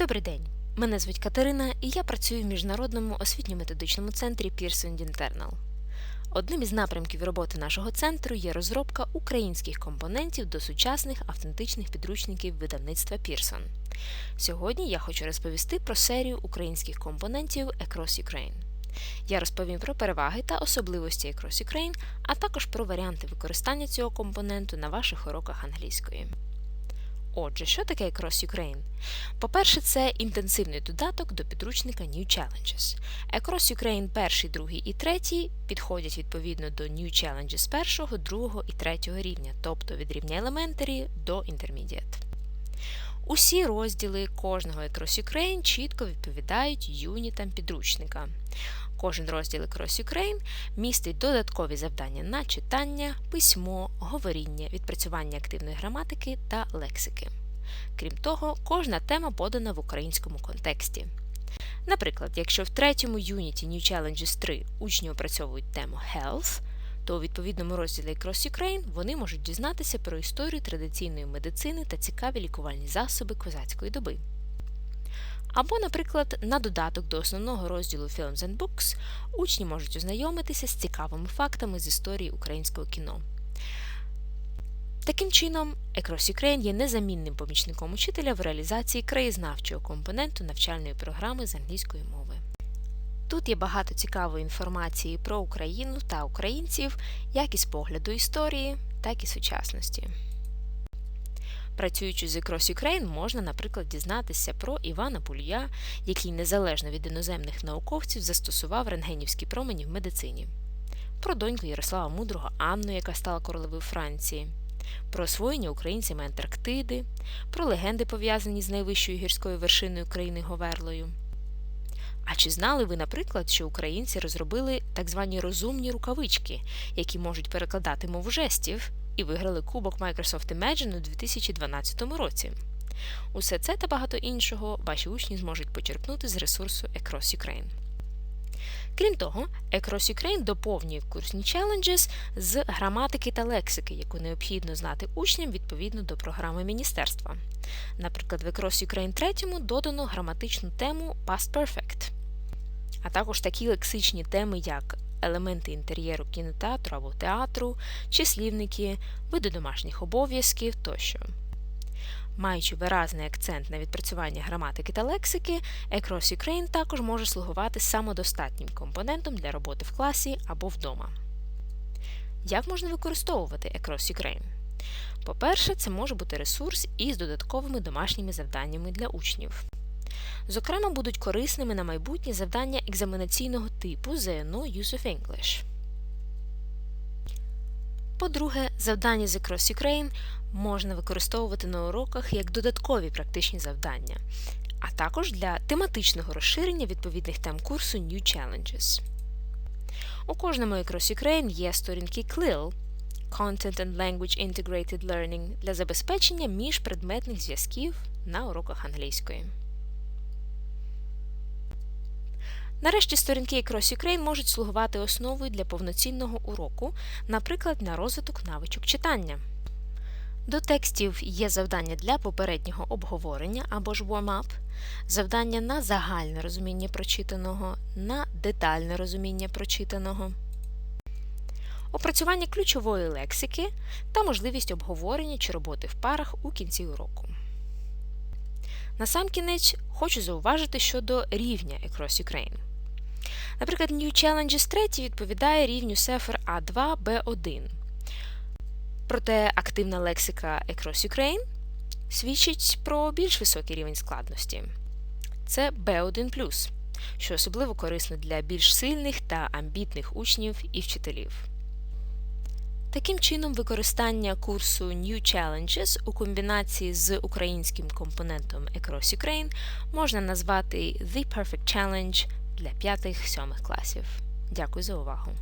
Добрий день! Мене звуть Катерина і я працюю в міжнародному освітньо-методичному центрі Pearson Internal. Одним із напрямків роботи нашого центру є розробка українських компонентів до сучасних автентичних підручників видавництва Pearson. Сьогодні я хочу розповісти про серію українських компонентів Across Ukraine. Я розповім про переваги та особливості Across Ukraine, а також про варіанти використання цього компоненту на ваших уроках англійської. Отже, що таке Across Ukraine? По-перше, це інтенсивний додаток до підручника New Challenges. Across Ukraine перший, другий і 3 підходять відповідно до New Challenges першого, другого і 3 рівня, тобто від рівня Elementary до Intermediate. Усі розділи кожного Across Ukraine чітко відповідають юнітам підручника. Кожен розділ Across Ukraine містить додаткові завдання на читання, письмо, говоріння, відпрацювання активної граматики та лексики. Крім того, кожна тема подана в українському контексті. Наприклад, якщо в третьому юніті New Challenges 3 учні опрацьовують тему Health, то у відповідному розділі Across Ukraine вони можуть дізнатися про історію традиційної медицини та цікаві лікувальні засоби козацької доби. Або, наприклад, на додаток до основного розділу Films and Books учні можуть ознайомитися з цікавими фактами з історії українського кіно. Таким чином, Across Ukraine є незамінним помічником учителя в реалізації краєзнавчого компоненту навчальної програми з англійської мови. Тут є багато цікавої інформації про Україну та українців, як із погляду історії, так і сучасності. Працюючи з Across Ukraine, можна, наприклад, дізнатися про Івана Пулія, який незалежно від іноземних науковців застосував рентгенівські промені в медицині, про доньку Ярослава Мудрого Анну, яка стала королевою Франції, про освоєння українцями Антарктиди, про легенди, пов'язані з найвищою гірською вершиною країни Говерлою. А чи знали ви, наприклад, що українці розробили так звані розумні рукавички, які можуть перекладати мову жестів, і виграли кубок Microsoft Imagine у 2012 році? Усе це та багато іншого ваші учні зможуть почерпнути з ресурсу Across Ukraine. Крім того, Across Ukraine доповнює курсні challenges з граматики та лексики, яку необхідно знати учням відповідно до програми міністерства. Наприклад, в Across Ukraine 3 додано граматичну тему Past Perfect а також такі лексичні теми, як елементи інтер'єру кінотеатру або театру, числівники, види домашніх обов'язків тощо. Маючи виразний акцент на відпрацювання граматики та лексики, Across Ukraine також може слугувати самодостатнім компонентом для роботи в класі або вдома. Як можна використовувати Across Ukraine? По-перше, це може бути ресурс із додатковими домашніми завданнями для учнів. Зокрема, будуть корисними на майбутнє завдання екзаменаційного типу ЗНО Use of English. По-друге, завдання з Across Ukraine можна використовувати на уроках як додаткові практичні завдання, а також для тематичного розширення відповідних тем курсу New Challenges. У кожному Across Ukraine є сторінки CLIL Content and Language Integrated Learning для забезпечення міжпредметних зв'язків на уроках англійської. Нарешті сторінки Across Ukraine можуть слугувати основою для повноцінного уроку, наприклад, на розвиток навичок читання. До текстів є завдання для попереднього обговорення або ж warm-up, завдання на загальне розуміння прочитаного, на детальне розуміння прочитаного, опрацювання ключової лексики та можливість обговорення чи роботи в парах у кінці уроку. Насамкінець хочу зауважити щодо рівня Across Ukraine. Наприклад, New Challenges 3 відповідає рівню Sefer A2 B1. Проте активна лексика Across Ukraine свідчить про більш високий рівень складності. Це B1, що особливо корисно для більш сильних та амбітних учнів і вчителів. Таким чином, використання курсу New Challenges у комбінації з українським компонентом Across Ukraine можна назвати The Perfect Challenge для 5-7 класів. Дякую за увагу!